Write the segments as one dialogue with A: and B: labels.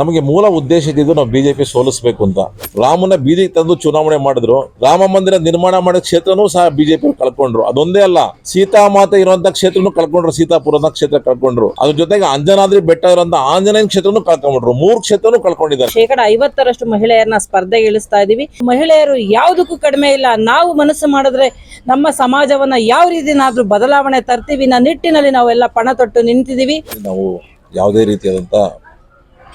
A: ನಮಗೆ ಮೂಲ ಉದ್ದೇಶ ಇದ್ದಿದ್ದು ನಾವು ಬಿಜೆಪಿ ಸೋಲಿಸಬೇಕು ಅಂತ. ರಾಮನ ಬೀದಿಗೆ ತಂದು ಚುನಾವಣೆ ಮಾಡಿದ್ರು. ರಾಮ ಮಂದಿರ ನಿರ್ಮಾಣ ಮಾಡಿದ ಕ್ಷೇತ್ರನೂ ಸಹ ಬಿಜೆಪಿ ಕಳ್ಕೊಂಡ್ರು. ಅದೊಂದೇ ಅಲ್ಲ ಸೀತಾಮಾತೆ ಇರುವಂತಹ ಕ್ಷೇತ್ರನು ಕಳ್ಕೊಂಡ್ರು ಸೀತಾಪುರದ ಕ್ಷೇತ್ರ ಕಳ್ಕೊಂಡ್ರು. ಅದ್ರ ಜೊತೆಗೆ ಅಂಜನಾದ್ರಿ ಬೆಟ್ಟ ಇರುವಂತ ಆಂಜನೇಯ ಕ್ಷೇತ್ರನು ಕಳ್ಕೊಂಡ್ರು. ಮೂರು ಕ್ಷೇತ್ರನು ಕಳ್ಕೊಂಡಿದ್ದಾರೆ.
B: ಶೇಕಡ ಐವತ್ತರಷ್ಟು ಮಹಿಳೆಯರನ್ನ ಸ್ಪರ್ಧೆಗೆ ಇಳಿಸ್ತಾ ಇದೀವಿ. ಮಹಿಳೆಯರು ಯಾವುದಕ್ಕೂ ಕಡಿಮೆ ಇಲ್ಲ. ನಾವು ಮನಸ್ಸು ಮಾಡಿದ್ರೆ ನಮ್ಮ ಸಮಾಜವನ್ನ ಯಾವ ರೀತಿನಾದ್ರೂ ಬದಲಾವಣೆ ತರ್ತೀವಿ. ನಾ ನಿಟ್ಟಿನಲ್ಲಿ ನಾವೆಲ್ಲ ಪಣ ತೊಟ್ಟು ನಿಂತಿದೀವಿ.
A: ನಾವು ಯಾವುದೇ ರೀತಿಯಾದಂಥ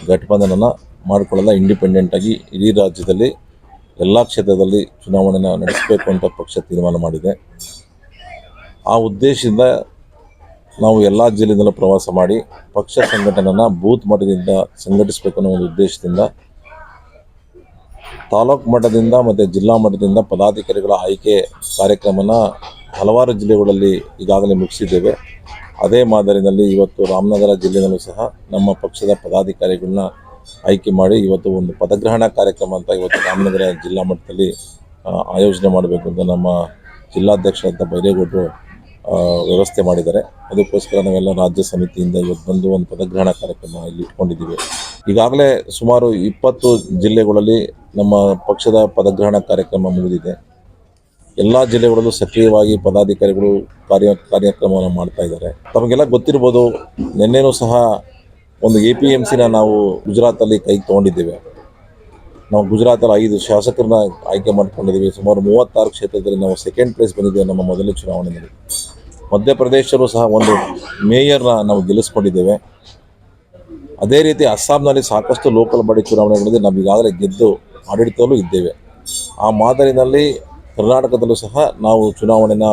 A: ಗಠಬಂಧನನ ಮಾಡಿಕೊಳ್ಳಲ್ಲ ಇಂಡಿಪೆಂಡೆಂಟ್ ಆಗಿ ಇಡೀ ರಾಜ್ಯದಲ್ಲಿ ಎಲ್ಲ ಕ್ಷೇತ್ರದಲ್ಲಿ ಚುನಾವಣೆನ ನಡೆಸಬೇಕು ಅಂತ ಪಕ್ಷ ತೀರ್ಮಾನ ಮಾಡಿದೆ. ಆ ಉದ್ದೇಶದಿಂದ ನಾವು ಎಲ್ಲ ಜಿಲ್ಲೆಯಿಂದಲೂ ಪ್ರವಾಸ ಮಾಡಿ ಪಕ್ಷ ಸಂಘಟನೆಯನ್ನು ಬೂತ್ ಮಟ್ಟದಿಂದ ಸಂಘಟಿಸಬೇಕು ಅನ್ನೋ ಒಂದು ಉದ್ದೇಶದಿಂದ ತಾಲೂಕು ಮಟ್ಟದಿಂದ ಮತ್ತು ಜಿಲ್ಲಾ ಮಟ್ಟದಿಂದ ಪದಾಧಿಕಾರಿಗಳ ಆಯ್ಕೆ ಕಾರ್ಯಕ್ರಮನ ಹಲವಾರು ಜಿಲ್ಲೆಗಳಲ್ಲಿ ಈಗಾಗಲೇ ಮುಗಿಸಿದ್ದೇವೆ. ಅದೇ ಮಾದರಿನಲ್ಲಿ ಇವತ್ತು ರಾಮನಗರ ಜಿಲ್ಲೆಯಲ್ಲೂ ಸಹ ನಮ್ಮ ಪಕ್ಷದ ಪದಾಧಿಕಾರಿಗಳನ್ನ ಆಯ್ಕೆ ಮಾಡಿ ಇವತ್ತು ಒಂದು ಪದಗ್ರಹಣ ಕಾರ್ಯಕ್ರಮ ಅಂತ ಇವತ್ತು ರಾಮನಗರ ಜಿಲ್ಲಾ ಮಟ್ಟದಲ್ಲಿ ಆಯೋಜನೆ ಮಾಡಬೇಕು ಅಂತ ನಮ್ಮ ಜಿಲ್ಲಾಧ್ಯಕ್ಷರಂತ ಬೈರೇಗೌಡರು ವ್ಯವಸ್ಥೆ ಮಾಡಿದ್ದಾರೆ. ಅದಕ್ಕೋಸ್ಕರ ನಾವೆಲ್ಲ ರಾಜ್ಯ ಸಮಿತಿಯಿಂದ ಇವತ್ತು ಬಂದು ಒಂದು ಪದಗ್ರಹಣ ಕಾರ್ಯಕ್ರಮ ಇಲ್ಲಿ ಇಟ್ಕೊಂಡಿದ್ದೀವಿ. ಈಗಾಗಲೇ ಸುಮಾರು ಇಪ್ಪತ್ತು ಜಿಲ್ಲೆಗಳಲ್ಲಿ ನಮ್ಮ ಪಕ್ಷದ ಪದಗ್ರಹಣ ಕಾರ್ಯಕ್ರಮ ಮುಗಿದಿದೆ. ಎಲ್ಲ ಜಿಲ್ಲೆಗಳಲ್ಲೂ ಸಕ್ರಿಯವಾಗಿ ಪದಾಧಿಕಾರಿಗಳು ಕಾರ್ಯ, ಕಾರ್ಯಕ್ರಮವನ್ನು ಮಾಡ್ತಾ ಇದ್ದಾರೆ. ತಮಗೆಲ್ಲ ಗೊತ್ತಿರ್ಬೋದು, ನಿನ್ನೆನೂ ಸಹ ಒಂದು ಎ ಪಿ ಎಂ ಸಿನ ನಾವು ಗುಜರಾತಲ್ಲಿ ಕೈಗೆ ತಗೊಂಡಿದ್ದೇವೆ. ನಾವು ಗುಜರಾತಲ್ಲಿ ಐದು ಶಾಸಕರನ್ನ ಆಯ್ಕೆ ಮಾಡ್ಕೊಂಡಿದ್ದೀವಿ. ಸುಮಾರು ಮೂವತ್ತಾರು ಕ್ಷೇತ್ರದಲ್ಲಿ ನಾವು ಸೆಕೆಂಡ್ ಪ್ಲೇಸ್ ಬಂದಿದ್ದೇವೆ ನಮ್ಮ ಮೊದಲ ಚುನಾವಣೆಯಲ್ಲಿ. ಮಧ್ಯಪ್ರದೇಶರು ಸಹ ಒಂದು ಮೇಯರ್ನ ನಾವು ಗೆಲ್ಲಿಸ್ಕೊಂಡಿದ್ದೇವೆ. ಅದೇ ರೀತಿ ಅಸ್ಸಾಂನಲ್ಲಿ ಸಾಕಷ್ಟು ಲೋಕಲ್ ಬಾಡಿ ಚುನಾವಣೆಗಳಲ್ಲಿ ನಾವು ಈಗಾಗಲೇ ಗೆದ್ದು ಆಡಳಿತದಲ್ಲೂ ಇದ್ದೇವೆ. ಆ ಮಾದರಿನಲ್ಲಿ ಕರ್ನಾಟಕದಲ್ಲೂ ಸಹ ನಾವು ಚುನಾವಣೆನ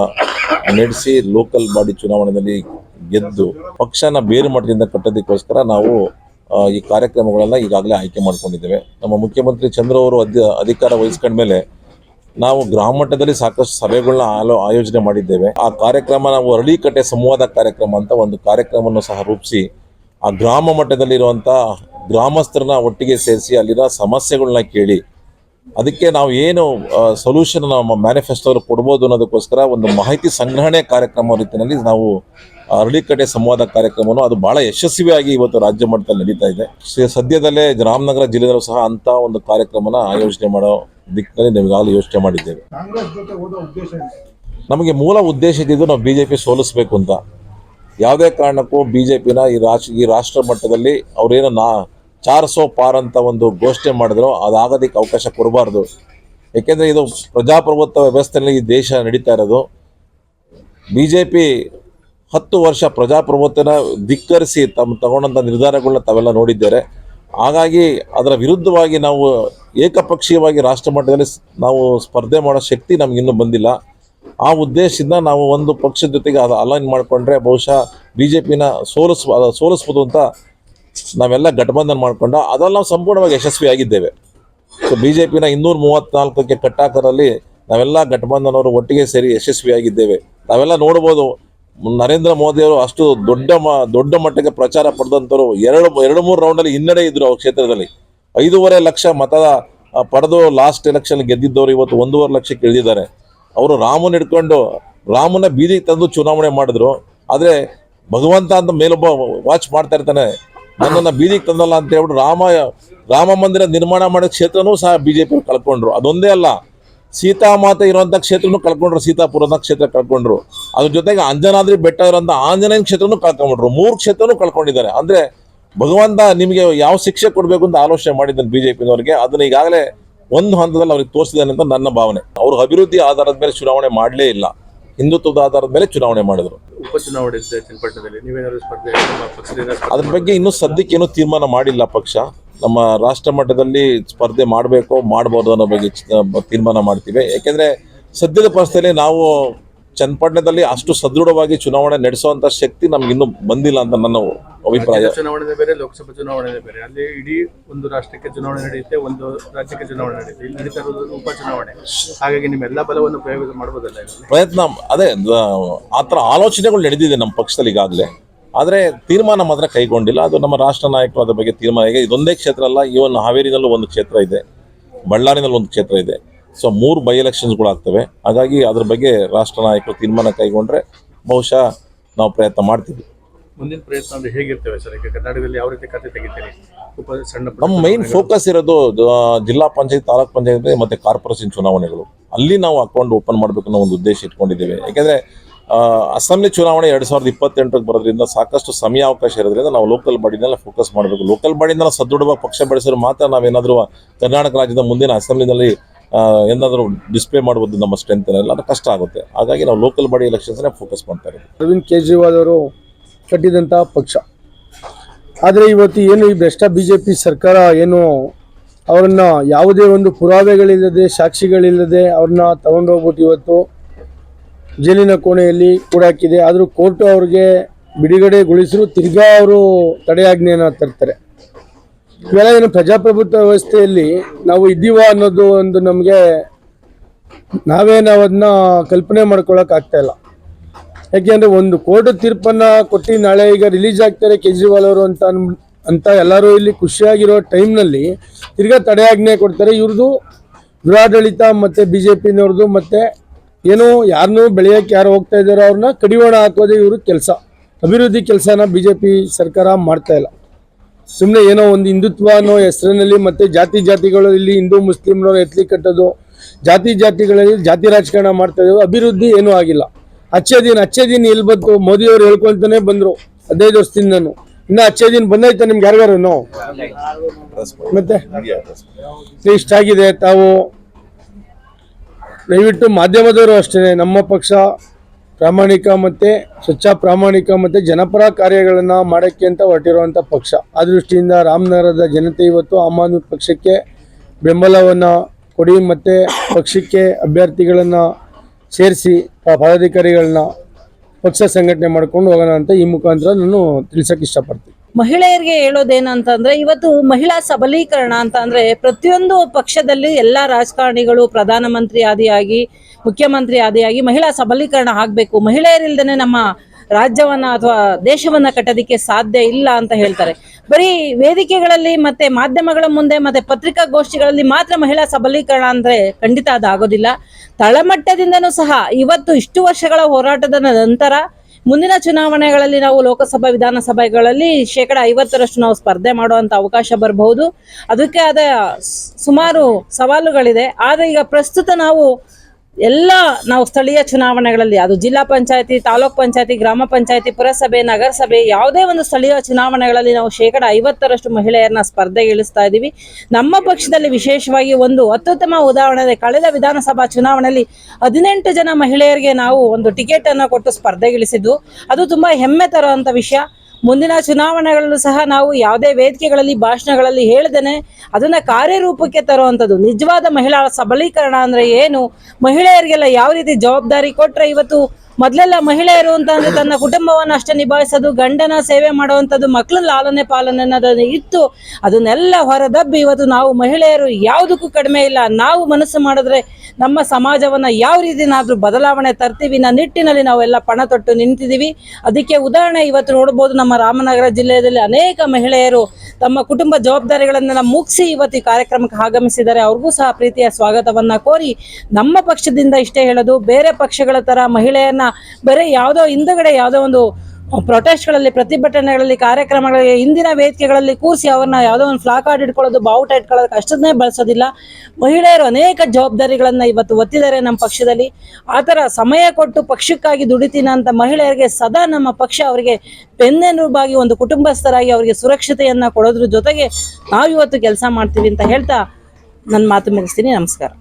A: ನಡೆಸಿ ಲೋಕಲ್ ಬಾಡಿ ಚುನಾವಣೆಯಲ್ಲಿ ಗೆದ್ದು ಪಕ್ಷನ ಬೇರು ಮಟ್ಟದಿಂದ ಕಟ್ಟೋದಕ್ಕೋಸ್ಕರ ನಾವು ಈ ಕಾರ್ಯಕ್ರಮಗಳೆಲ್ಲ ಈಗಾಗಲೇ ಆಯ್ಕೆ ಮಾಡ್ಕೊಂಡಿದ್ದೇವೆ. ನಮ್ಮ ಮುಖ್ಯಮಂತ್ರಿ ಚಂದ್ರ ಅವರು ಅಧ್ಯ ಅಧಿಕಾರ ವಹಿಸ್ಕೊಂಡ್ಮೇಲೆ ನಾವು ಗ್ರಾಮ ಮಟ್ಟದಲ್ಲಿ ಸಾಕಷ್ಟು ಸಭೆಗಳನ್ನ ಆಯೋಜನೆ ಮಾಡಿದ್ದೇವೆ. ಆ ಕಾರ್ಯಕ್ರಮ ನಾವು ಅರಳಿಕಟ್ಟೆ ಸಂವಾದ ಕಾರ್ಯಕ್ರಮ ಅಂತ ಒಂದು ಕಾರ್ಯಕ್ರಮವನ್ನು ಸಹ ರೂಪಿಸಿ, ಆ ಗ್ರಾಮ ಮಟ್ಟದಲ್ಲಿರುವಂಥ ಗ್ರಾಮಸ್ಥರನ್ನ ಒಟ್ಟಿಗೆ ಸೇರಿಸಿ ಅಲ್ಲಿನ ಸಮಸ್ಯೆಗಳನ್ನ ಕೇಳಿ ಅದಕ್ಕೆ ನಾವು ಏನು ಸೊಲ್ಯೂಷನ್ ನಮ್ಮ ಮ್ಯಾನಿಫೆಸ್ಟೋರು ಕೊಡ್ಬೋದು ಅನ್ನೋದಕ್ಕೋಸ್ಕರ ಒಂದು ಮಾಹಿತಿ ಸಂಗ್ರಹಣೆ ಕಾರ್ಯಕ್ರಮ ರೀತಿಯಲ್ಲಿ ನಾವು ಅರಳಿಕಟ್ಟೆ ಸಂವಾದ ಕಾರ್ಯಕ್ರಮವನ್ನು ಅದು ಬಹಳ ಯಶಸ್ವಿಯಾಗಿ ಇವತ್ತು ರಾಜ್ಯ ಮಟ್ಟದಲ್ಲಿ ನಡೀತಾ ಇದೆ. ಸದ್ಯದಲ್ಲೇ ರಾಮನಗರ ಜಿಲ್ಲೆಯಲ್ಲೂ ಸಹ ಅಂತ ಒಂದು ಕಾರ್ಯಕ್ರಮನ ಆಯೋಜನೆ ಮಾಡೋ ದಿಕ್ಕಿನಲ್ಲಿ ನಿಮಗಾಗಲೇ ಯೋಚನೆ ಮಾಡಿದ್ದೇವೆ. ನಮಗೆ ಮೂಲ ಉದ್ದೇಶ ಇದ್ದಿದ್ದು ನಾವು ಬಿಜೆಪಿ ಸೋಲಿಸ್ಬೇಕು ಪಿ ಸೋಲಿಸಬೇಕು ಅಂತ. ಯಾವುದೇ ಕಾರಣಕ್ಕೂ ಬಿಜೆಪಿನ ಜೆ ಪಿನ ಈ ರಾಷ್ಟ್ರ ಈ ರಾಷ್ಟ್ರ ಮಟ್ಟದಲ್ಲಿ ಅವರೇನು ನಾ ಚಾರ್ ಸೋ ಪಾರ್ ಅಂತ ಒಂದು ಘೋಷಣೆ ಮಾಡಿದ್ರು, ಅದಾಗೋದಕ್ಕೆ ಅವಕಾಶ ಕೊಡಬಾರ್ದು. ಏಕೆಂದರೆ ಇದು ಪ್ರಜಾಪ್ರಭುತ್ವ ವ್ಯವಸ್ಥೆಯಲ್ಲಿ ಈ ದೇಶ ನಡೀತಾ ಇರೋದು. ಬಿ ಜೆ ಪಿ ಹತ್ತು ವರ್ಷ ಪ್ರಜಾಪ್ರಭುತ್ವನ ಧಿಕ್ಕರಿಸಿ ತಮ್ಮ ತಗೊಂಡಂಥ ನಿರ್ಧಾರಗಳನ್ನ ತಾವೆಲ್ಲ ನೋಡಿದ್ದಾರೆ. ಹಾಗಾಗಿ ಅದರ ವಿರುದ್ಧವಾಗಿ ನಾವು ಏಕಪಕ್ಷೀಯವಾಗಿ ರಾಷ್ಟ್ರ ಮಟ್ಟದಲ್ಲಿ ನಾವು ಸ್ಪರ್ಧೆ ಮಾಡೋ ಶಕ್ತಿ ನಮಗಿನ್ನೂ ಬಂದಿಲ್ಲ. ಆ ಉದ್ದೇಶದಿಂದ ನಾವು ಒಂದು ಪಕ್ಷದ ಜೊತೆಗೆ ಅದು, ಅಲೈನ್ ಮಾಡಿಕೊಂಡ್ರೆ ಬಹುಶಃ ಬಿ ಜೆ ಪಿನ ಸೋಲಿಸ್ ಸೋಲಿಸ್ಬೋದು ಅಂತ ನಾವೆಲ್ಲ ಘಟಬಂಧನ್ ಮಾಡಿಕೊಂಡು ಅದೆಲ್ಲ ನಾವು ಸಂಪೂರ್ಣವಾಗಿ ಯಶಸ್ವಿಯಾಗಿದ್ದೇವೆ ಸೊ ಬಿ ಜೆ ಪಿನ ಇನ್ನೂರ ಮೂವತ್ತ್ನಾಲ್ಕಕ್ಕೆ ಕಟ್ಟಾಕರಲ್ಲಿ ನಾವೆಲ್ಲ ಘಟಬಂಧನವರು ಒಟ್ಟಿಗೆ ಸೇರಿ ಯಶಸ್ವಿಯಾಗಿದ್ದೇವೆ ನಾವೆಲ್ಲ ನೋಡ್ಬೋದು, ನರೇಂದ್ರ ಮೋದಿಯವರು ಅಷ್ಟು ದೊಡ್ಡ ಮ, ದೊಡ್ಡ ಮಟ್ಟಕ್ಕೆ ಪ್ರಚಾರ ಪಡೆದಂಥವ್ರು ಎರಡು ಎರಡು ಮೂರು ರೌಂಡಲ್ಲಿ ಹಿನ್ನಡೆ ಇದ್ದರು ಅವ್ರ ಕ್ಷೇತ್ರದಲ್ಲಿ. ಐದೂವರೆ ಲಕ್ಷ ಮತದ ಪಡೆದು ಲಾಸ್ಟ್ ಎಲೆಕ್ಷನ್ ಗೆದ್ದಿದ್ದವರು ಇವತ್ತು ಒಂದೂವರೆ ಲಕ್ಷಕ್ಕೆ ಇಳಿದಿದ್ದಾರೆ. ಅವರು ರಾಮನ ಹಿಡ್ಕೊಂಡು ರಾಮನ ಬೀದಿಗೆ ತಂದು ಚುನಾವಣೆ ಮಾಡಿದ್ರು. ಆದರೆ ಭಗವಂತ ಅಂತ ಮೇಲೊಬ್ಬ ವಾಚ್ ಮಾಡ್ತಾ ಇರ್ತಾನೆ. ನನ್ನನ್ನು ಬೀದಿಗೆ ತಂದಲ್ಲ ಅಂತ ಹೇಳ್ಬಿಟ್ಟು ರಾಮ ರಾಮ ಮಂದಿರ ನಿರ್ಮಾಣ ಮಾಡೋ ಕ್ಷೇತ್ರನೂ ಸಹ ಬಿ ಜೆ ಪಿ ಕಳ್ಕೊಂಡ್ರು. ಅದೊಂದೇ ಅಲ್ಲ ಸೀತಾಮಾತೆ ಇರುವಂಥ ಕ್ಷೇತ್ರನೂ ಕಳ್ಕೊಂಡ್ರು, ಸೀತಾಪುರದ ಕ್ಷೇತ್ರ ಕಳ್ಕೊಂಡ್ರು. ಅದ್ರ ಜೊತೆಗೆ ಅಂಜನಾದ್ರಿ ಬೆಟ್ಟ ಇರುವಂಥ ಆಂಜನೇಯನ ಕ್ಷೇತ್ರನೂ ಕಳ್ಕೊಂಡ್ಬಿಟ್ರು ಮೂರು ಕ್ಷೇತ್ರನೂ ಕಳ್ಕೊಂಡಿದ್ದಾರೆ. ಅಂದರೆ ಭಗವಂತ ನಿಮಗೆ ಯಾವ ಶಿಕ್ಷೆ ಕೊಡಬೇಕು ಅಂತ ಆಲೋಚನೆ ಮಾಡಿದ್ದಾನೆ ಬಿ ಜೆ ಪಿನವರಿಗೆ ಅದನ್ನ ಈಗಾಗಲೇ ಒಂದು ಹಂತದಲ್ಲಿ ಅವ್ರಿಗೆ ತೋರಿಸಿದ್ದಾನೆ ಅಂತ ನನ್ನ ಭಾವನೆ. ಅವರು ಅಭಿವೃದ್ಧಿ ಆಧಾರದ ಮೇಲೆ ಚುನಾವಣೆ ಮಾಡಲೇ ಇಲ್ಲ. ಹಿಂದುತ್ವದ ಆಧಾರದ ಮೇಲೆ ಚುನಾವಣೆ ಮಾಡಿದ್ರು.
C: ಉಪಚುನಾವಣೆ ಇದೆ ಚನ್ನಪಟ್ಟಣದಲ್ಲಿ ನೀವೇನಾದ್ರು ಸ್ಪರ್ಧೆ ನಿಮ್ಮ ಪಕ್ಷದಿಂದ ಸ್ಪರ್ಧೆ
A: ಅದ್ರ ಬಗ್ಗೆ ಇನ್ನೂ ಸದ್ಯಕ್ಕೆ ಏನೂ ತೀರ್ಮಾನ ಮಾಡಿಲ್ಲ ಪಕ್ಷ. ನಮ್ಮ ರಾಷ್ಟ್ರ ಮಟ್ಟದಲ್ಲಿ ಸ್ಪರ್ಧೆ ಮಾಡಬೇಕು ಮಾಡಬಾರ್ದು ಅನ್ನೋ ಬಗ್ಗೆ ಚ- ತೀರ್ಮಾನ ಮಾಡ್ತೀವಿ. ಯಾಕೆಂದ್ರೆ ಸದ್ಯದ ಪರಿಸ್ಥಿತಿಯಲ್ಲಿ ನಾವು ಚನ್ನಪಟ್ಟಣದಲ್ಲಿ ಅಷ್ಟು ಸದೃಢವಾಗಿ ಚುನಾವಣೆ ನಡೆಸುವಂತ ಶಕ್ತಿ ನಮ್ಗೆ ಇನ್ನು ಬಂದಿಲ್ಲ ಅಂತ ನನ್ನ ಅಭಿಪ್ರಾಯ.
C: ಚುನಾವಣೆ ಬೇರೆ ಲೋಕಸಭಾ ಚುನಾವಣೆ ಬೇರೆ. ಅಲ್ಲಿ ಇಡೀ ಒಂದು ರಾಷ್ಟ್ರಕ್ಕೆ ಚುನಾವಣೆ ನಡೆಯುತ್ತೆ ಒಂದು ರಾಜ್ಯಕ್ಕೆ ಚುನಾವಣೆ ನಡೆಯುತ್ತೆ. ಇಲ್ಲಿ ನಡೀತಾ ಇರೋದು ಉಪಚುನಾವಣೆ ಹಾಗಾಗಿ ನಿಮ್ಮೆಲ್ಲ ಬಲವನ್ನು ಪ್ರಯೋಗ ಮಾಡಬಹುದಲ್ಲ
A: ಪ್ರಯತ್ನ ಅದೇ ಆ ಥರ ಆಲೋಚನೆಗಳು ನಡೆದಿದೆ ನಮ್ಮ ಪಕ್ಷದಲ್ಲಿ ಈಗಾಗಲೇ. ಆದರೆ ತೀರ್ಮಾನ ಮಾತ್ರ ಕೈಗೊಂಡಿಲ್ಲ. ಅದು ನಮ್ಮ ರಾಷ್ಟ್ರ ನಾಯಕರು ಅದ್ರ ಬಗ್ಗೆ ತೀರ್ಮಾನ. ಈಗ ಇದೊಂದೇ ಕ್ಷೇತ್ರ ಅಲ್ಲ ಈವನ್ ಹಾವೇರಿನಲ್ಲೂ ಒಂದು ಕ್ಷೇತ್ರ ಇದೆ ಬಳ್ಳಾರಿನಲ್ಲೂ ಒಂದು ಕ್ಷೇತ್ರ ಇದೆ. ಸೊ ಮೂರು ಬೈ ಎಲೆಕ್ಷನ್ಸ್ಗಳು ಆಗ್ತವೆ. ಹಾಗಾಗಿ ಅದ್ರ ಬಗ್ಗೆ ರಾಷ್ಟ್ರ ನಾಯಕರು ತೀರ್ಮಾನ ಕೈಗೊಂಡ್ರೆ ಬಹುಶಃ ನಾವು ಪ್ರಯತ್ನ ಮಾಡ್ತೀವಿ.
C: ಮುಂದಿನ ಪ್ರಯತ್ನ ಅಂದ್ರೆ ಹೇಗಿರ್ತೇವೆ ಸರ್? ಈಗ ಕರ್ನಾಟಕದಲ್ಲಿ ಯಾವ ರೀತಿ ಕತೆ ತೆಗಿತೀರಿ? ಉಪ ಸಣ್ಣ
A: ನಮ್ಮ ಮೈನ್ ಫೋಕಸ್ ಇರೋದು ಜಿಲ್ಲಾ ಪಂಚಾಯತ್ ತಾಲೂಕ್ ಪಂಚಾಯತ್ ಮತ್ತೆ ಕಾರ್ಪೊರೇಷನ್ ಚುನಾವಣೆಗಳು. ಅಲ್ಲಿ ನಾವು ಅಕೌಂಟ್ ಓಪನ್ ಮಾಡಬೇಕು ಅನ್ನೋ ಒಂದು ಉದ್ದೇಶ ಇಟ್ಕೊಂಡಿದ್ದೇವೆ. ಯಾಕೆಂದ್ರೆ ಅಸೆಂಬ್ಲಿ ಚುನಾವಣೆ ಎರಡ್ ಸಾವಿರದ ಇಪ್ಪತ್ತೆಂಟಕ್ಕೆ ಬರೋದ್ರಿಂದ ಸಾಕಷ್ಟು ಸಮಯಾವಕಾಶ ಇರೋದ್ರಿಂದ ನಾವು ಲೋಕಲ್ ಬಾಡಿನೆಲ್ಲ ಫೋಕಸ್ ಮಾಡಬೇಕು. ಲೋಕಲ್ ಬಾಡಿಯಿಂದ ಸದೃಢವಾಗಿ ಪಕ್ಷ ಬೆಳೆಸಿದ್ರೆ ಮಾತ್ರ ನಾವೇನಾದರೂ ಕರ್ನಾಟಕ ರಾಜ್ಯದ ಮುಂದಿನ ಅಸೆಂಬ್ಲಿನಲ್ಲಿ ಏನಾದರೂ ಡಿಸ್ಪ್ಲೇ ಮಾಡ್ಬೋದು ನಮ್ಮ ಸ್ಟ್ರೆಂತ್ ಇಲ್ಲ ಅದು ಕಷ್ಟ ಆಗುತ್ತೆ. ಹಾಗಾಗಿ ನಾವು ಲೋಕಲ್ ಬಾಡಿ ಎಲೆಕ್ಷನ್ಸ್ನೇ ಫೋಕಸ್ ಮಾಡ್ತಾ ಇರೋದು.
D: ಅರವಿಂದ್ ಕೇಜ್ರಿವಾಲ್ ಅವರು ಕಟ್ಟಿದಂಥ ಪಕ್ಷ. ಆದರೆ ಇವತ್ತು ಏನು ಈ ಭ್ರಷ್ಟ ಬಿ ಜೆ ಪಿ ಸರ್ಕಾರ ಏನು ಅವರನ್ನ ಯಾವುದೇ ಒಂದು ಪುರಾವೆಗಳಿಲ್ಲದೆ, ಸಾಕ್ಷಿಗಳಿಲ್ಲದೆ ಅವ್ರನ್ನ ತಗೊಂಡೋಗ್ಬಿಟ್ಟು ಇವತ್ತು ಜೈಲಿನ ಕೋಣೆಯಲ್ಲಿ ಕೂಡ ಹಾಕಿದೆ ಆದರೂ ಕೋರ್ಟು ಅವ್ರಿಗೆ ಬಿಡುಗಡೆಗೊಳಿಸಲು ತಿರ್ಗಾ ಅವರು ತಡೆಯಾಜ್ಞೆಯನ್ನು ತರ್ತಾರೆ. ಏನು ಪ್ರಜಾಪ್ರಭುತ್ವ ವ್ಯವಸ್ಥೆಯಲ್ಲಿ ನಾವು ಇದ್ದೀವ ಅನ್ನೋದು ಒಂದು ನಮಗೆ ನಾವೇನು ನಾವು ಅದನ್ನ ಕಲ್ಪನೆ ಮಾಡ್ಕೊಳಕ್ ಆಗ್ತಾ ಇಲ್ಲ. ಯಾಕೆಂದ್ರೆ ಒಂದು ಕೋರ್ಟ್ ತೀರ್ಪನ್ನ ಕೊಟ್ಟು ನಾಳೆ ಈಗ ರಿಲೀಸ್ ಆಗ್ತಾರೆ ಕೇಜ್ರಿವಾಲ್ ಅವರು ಅಂತ ಅಂತ ಎಲ್ಲರೂ ಇಲ್ಲಿ ಖುಷಿಯಾಗಿರೋ ಟೈಮ್ನಲ್ಲಿ ತಿರ್ಗಾ ತಡೆಯಾಜ್ಞೆ ಕೊಡ್ತಾರೆ. ಇವ್ರದ್ದು ದುರಾಡಳಿತ ಮತ್ತೆ ಬಿ ಜೆ ಪಿನವ್ರದ್ದು ಮತ್ತೆ ಏನೋ ಯಾರನ್ನೂ ಬೆಳೆಯಕ್ಕೆ ಯಾರು ಹೋಗ್ತಾ ಇದ್ದಾರೋ ಅವ್ರನ್ನ ಕಡಿವಾಣ ಹಾಕೋದೇ ಇವ್ರ ಕೆಲಸ. ಅಭಿವೃದ್ಧಿ ಕೆಲಸನ ಬಿ ಜೆ ಪಿ ಸರ್ಕಾರ ಮಾಡ್ತಾ ಇಲ್ಲ. ಸುಮ್ಮನೆ ಏನೋ ಒಂದು ಹಿಂದುತ್ವ ಅನ್ನೋ ಹೆಸರಿನಲ್ಲಿ ಮತ್ತೆ ಜಾತಿ ಜಾತಿಗಳು ಇಲ್ಲಿ ಹಿಂದೂ ಮುಸ್ಲಿಮ್ನವ್ರು ಎತ್ಲಿ ಕಟ್ಟೋದು, ಜಾತಿ ಜಾತಿಗಳಲ್ಲಿ ಜಾತಿ ರಾಜಕಾರಣ ಮಾಡ್ತಾ ಅಭಿವೃದ್ಧಿ ಏನೂ ಆಗಿಲ್ಲ. ಅಚ್ಚೆ ದಿನ ಅಚ್ಚೆ ದಿನ ಎಲ್ಲಿ ಬಂತು? ಮೋದಿಯವರು ಹೇಳ್ಕೊಂತಾನೆ ಬಂದ್ರು ಹದಿನೈದು ನಾನು. ಇನ್ನು ಅಚ್ಚೆ ದಿನ ಬಂದೈತೆ ನಿಮ್ಗೆ ಯಾರಿಗಾರು ಮತ್ತೆ? ಇಷ್ಟ ಆಗಿದೆ ತಾವು. ದಯವಿಟ್ಟು ಮಾಧ್ಯಮದವರು ಅಷ್ಟೇ ನಮ್ಮ ಪಕ್ಷ ಪ್ರಾಮಾಣಿಕ ಮತ್ತು ಸ್ವಚ್ಛ ಪ್ರಾಮಾಣಿಕ ಮತ್ತು ಜನಪರ ಕಾರ್ಯಗಳನ್ನು ಮಾಡೋಕ್ಕೆ ಅಂತ ಹೊರಟಿರುವಂಥ ಪಕ್ಷ. ಆ ದೃಷ್ಟಿಯಿಂದ ರಾಮನಗರದ ಜನತೆ ಇವತ್ತು ಆಮ್ ಆದ್ಮಿ ಪಕ್ಷಕ್ಕೆ ಬೆಂಬಲವನ್ನು ಕೊಡಿ ಮತ್ತೆ ಪಕ್ಷಕ್ಕೆ ಅಭ್ಯರ್ಥಿಗಳನ್ನು ಸೇರಿಸಿ ಪದಾಧಿಕಾರಿಗಳನ್ನ ಪಕ್ಷ ಸಂಘಟನೆ ಮಾಡ್ಕೊಂಡು ಹೋಗೋಣ ಅಂತ ಈ ಮುಖಾಂತರ ನಾನು ತಿಳಿಸಕ್ಕೆ ಇಷ್ಟಪಡ್ತೀನಿ.
B: ಮಹಿಳೆಯರಿಗೆ ಹೇಳೋದೇನಂತಂದ್ರೆ, ಇವತ್ತು ಮಹಿಳಾ ಸಬಲೀಕರಣ ಅಂತ ಅಂದ್ರೆ ಪ್ರತಿಯೊಂದು ಪಕ್ಷದಲ್ಲಿ ಎಲ್ಲಾ ರಾಜಕಾರಣಿಗಳು ಪ್ರಧಾನಮಂತ್ರಿ ಆದಿಯಾಗಿ, ಮುಖ್ಯಮಂತ್ರಿ ಆದಿಯಾಗಿ ಮಹಿಳಾ ಸಬಲೀಕರಣ ಆಗ್ಬೇಕು. ಮಹಿಳೆಯರಿಲ್ದೇನೆ ನಮ್ಮ ರಾಜ್ಯವನ್ನ ಅಥವಾ ದೇಶವನ್ನ ಕಟ್ಟೋದಿಕ್ಕೆ ಸಾಧ್ಯ ಇಲ್ಲ ಅಂತ ಹೇಳ್ತಾರೆ. ಬರೀ ವೇದಿಕೆಗಳಲ್ಲಿ ಮತ್ತೆ ಮಾಧ್ಯಮಗಳ ಮುಂದೆ ಮತ್ತೆ ಪತ್ರಿಕಾಗೋಷ್ಠಿಗಳಲ್ಲಿ ಮಾತ್ರ ಮಹಿಳಾ ಸಬಲೀಕರಣ ಅಂದ್ರೆ ಖಂಡಿತ ಅದಾಗೋದಿಲ್ಲ. ತಳಮಟ್ಟದಿಂದನೂ ಸಹ ಇವತ್ತು ಇಷ್ಟು ವರ್ಷಗಳ ಹೋರಾಟದ ನಂತರ ಮುಂದಿನ ಚುನಾವಣೆಗಳಲ್ಲಿ ನಾವು ಲೋಕಸಭಾ ವಿಧಾನಸಭೆಗಳಲ್ಲಿ ಶೇಕಡ ಐವತ್ತರಷ್ಟು ನಾವು ಸ್ಪರ್ಧೆ ಮಾಡುವಂತ ಅವಕಾಶ ಬರಬಹುದು. ಅದಕ್ಕೆ ಆದ ಸುಮಾರು ಸವಾಲುಗಳಿದೆ. ಆದರೆ ಈಗ ಪ್ರಸ್ತುತ ನಾವು ಎಲ್ಲ ನಾವು ಸ್ಥಳೀಯ ಚುನಾವಣೆಗಳಲ್ಲಿ, ಅದು ಜಿಲ್ಲಾ ಪಂಚಾಯತಿ, ತಾಲೂಕ್ ಪಂಚಾಯತಿ, ಗ್ರಾಮ ಪಂಚಾಯತಿ, ಪುರಸಭೆ, ನಗರಸಭೆ, ಯಾವುದೇ ಒಂದು ಸ್ಥಳೀಯ ಚುನಾವಣೆಗಳಲ್ಲಿ ನಾವು ಶೇಕಡ ಐವತ್ತರಷ್ಟು ಮಹಿಳೆಯರನ್ನ ಸ್ಪರ್ಧೆಗೆ ಇಳಿಸ್ತಾ ಇದ್ದೀವಿ ನಮ್ಮ ಪಕ್ಷದಲ್ಲಿ ವಿಶೇಷವಾಗಿ ಒಂದು ಅತ್ಯುತ್ತಮ ಉದಾಹರಣೆ. ಕಳೆದ ವಿಧಾನಸಭಾ ಚುನಾವಣೆಯಲ್ಲಿ ಹದಿನೆಂಟು ಜನ ಮಹಿಳೆಯರಿಗೆ ನಾವು ಒಂದು ಟಿಕೆಟ್ ಅನ್ನು ಕೊಟ್ಟು ಸ್ಪರ್ಧೆಗಿಳಿಸಿದ್ದು ಅದು ತುಂಬಾ ಹೆಮ್ಮೆ ತರುವಂತ ವಿಷಯ ಮುಂದಿನ ಚುನಾವಣೆಗಳಲ್ಲೂ ಸಹ ನಾವು ಯಾವುದೇ ವೇದಿಕೆಗಳಲ್ಲಿ, ಭಾಷಣಗಳಲ್ಲಿ ಹೇಳ್ದೇನೆ ಅದನ್ನ ಕಾರ್ಯರೂಪಕ್ಕೆ ತರುವಂಥದ್ದು. ನಿಜವಾದ ಮಹಿಳಾ ಸಬಲೀಕರಣ ಅಂದ್ರೆ ಏನು? ಮಹಿಳೆಯರಿಗೆಲ್ಲ ಯಾವ ರೀತಿ ಜವಾಬ್ದಾರಿ ಕೊಟ್ರೆ ಇವತ್ತು ಮೊದಲೆಲ್ಲ ಮಹಿಳೆಯರು ಅಂತ ಅಂದ್ರೆ ತನ್ನ ಕುಟುಂಬವನ್ನು ಅಷ್ಟೇ ನಿಭಾಯಿಸೋದು, ಗಂಡನ ಸೇವೆ ಮಾಡುವಂಥದ್ದು ಮಕ್ಕಳ ಲಾಲನೆ ಪಾಲನೆ ಅನ್ನೋದನ್ನು ಇತ್ತು ಅದನ್ನೆಲ್ಲ ಹೊರದಬ್ಬಿ ಇವತ್ತು ನಾವು ಮಹಿಳೆಯರು ಯಾವುದಕ್ಕೂ ಕಡಿಮೆ ಇಲ್ಲ. ನಾವು ಮನಸ್ಸು ಮಾಡಿದ್ರೆ ನಮ್ಮ ಸಮಾಜವನ್ನ ಯಾವ ರೀತಿನಾದ್ರೂ ಬದಲಾವಣೆ ತರ್ತೀವಿ. ನಾ ನಿಟ್ಟಿನಲ್ಲಿ ನಾವೆಲ್ಲ ಪಣ ತೊಟ್ಟು ನಿಂತಿದ್ದೀವಿ. ಅದಕ್ಕೆ ಉದಾಹರಣೆ ಇವತ್ತು ನೋಡ್ಬೋದು ನಮ್ಮ ರಾಮನಗರ ಜಿಲ್ಲೆಯಲ್ಲಿ ಅನೇಕ ಮಹಿಳೆಯರು ತಮ್ಮ ಕುಟುಂಬ ಜವಾಬ್ದಾರಿಗಳನ್ನೆಲ್ಲ ಮುಗಿಸಿ ಇವತ್ತು ಕಾರ್ಯಕ್ರಮಕ್ಕೆ ಆಗಮಿಸಿದ್ದಾರೆ ಅವ್ರಿಗೂ ಸಹ ಪ್ರೀತಿಯ ಸ್ವಾಗತವನ್ನ ಕೋರಿ ನಮ್ಮ ಪಕ್ಷದಿಂದ ಇಷ್ಟೇ ಹೇಳೋದು, ಬೇರೆ ಪಕ್ಷಗಳ ತರ ಮಹಿಳೆಯನ್ನ, ಬೇರೆ ಯಾವುದೋ ಹಿಂದಗಡೆ ಯಾವುದೋ ಒಂದು ಪ್ರೊಟೆಸ್ಟ್ಗಳಲ್ಲಿ, ಪ್ರತಿಭಟನೆಗಳಲ್ಲಿ, ಕಾರ್ಯಕ್ರಮಗಳಲ್ಲಿ, ಹಿಂದಿನ ವೇದಿಕೆಗಳಲ್ಲಿ ಕೂರಿಸಿ ಅವ್ರನ್ನ ಯಾವುದೋ ಒಂದು ಫ್ಲಾಕಾರ್ಡ್ ಇಟ್ಕೊಳ್ಳೋದು, ಬಾವುಟ ಇಟ್ಕೊಳ್ಳೋದು ಅಷ್ಟನ್ನೇ ಬಳಸೋದಿಲ್ಲ. ಮಹಿಳೆಯರು ಅನೇಕ ಜವಾಬ್ದಾರಿಗಳನ್ನ ಇವತ್ತು ಒತ್ತಿದ್ದಾರೆ ನಮ್ಮ ಪಕ್ಷದಲ್ಲಿ. ಆ ಥರ ಸಮಯ ಕೊಟ್ಟು ಪಕ್ಷಕ್ಕಾಗಿ ದುಡಿತೀನ ಅಂತ ಮಹಿಳೆಯರಿಗೆ ಸದಾ ನಮ್ಮ ಪಕ್ಷ ಅವರಿಗೆ ಬೆನ್ನೆಲುಬಾಗಿ ಒಂದು ಕುಟುಂಬಸ್ಥರಾಗಿ ಅವರಿಗೆ ಸುರಕ್ಷತೆಯನ್ನ ಕೊಡೋದ್ರ ಜೊತೆಗೆ ನಾವು ಇವತ್ತು ಕೆಲಸ ಮಾಡ್ತೀವಿ ಅಂತ ಹೇಳ್ತಾ ನನ್ನ ಮಾತು ಮುಗಿಸ್ತೀನಿ. ನಮಸ್ಕಾರ.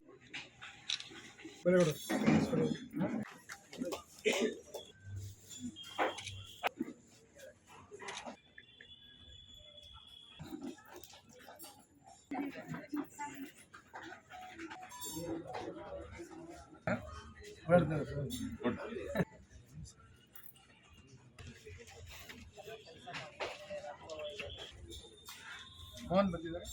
B: ಫೋನ್ ಬಂದಿದ್ದಾರೆ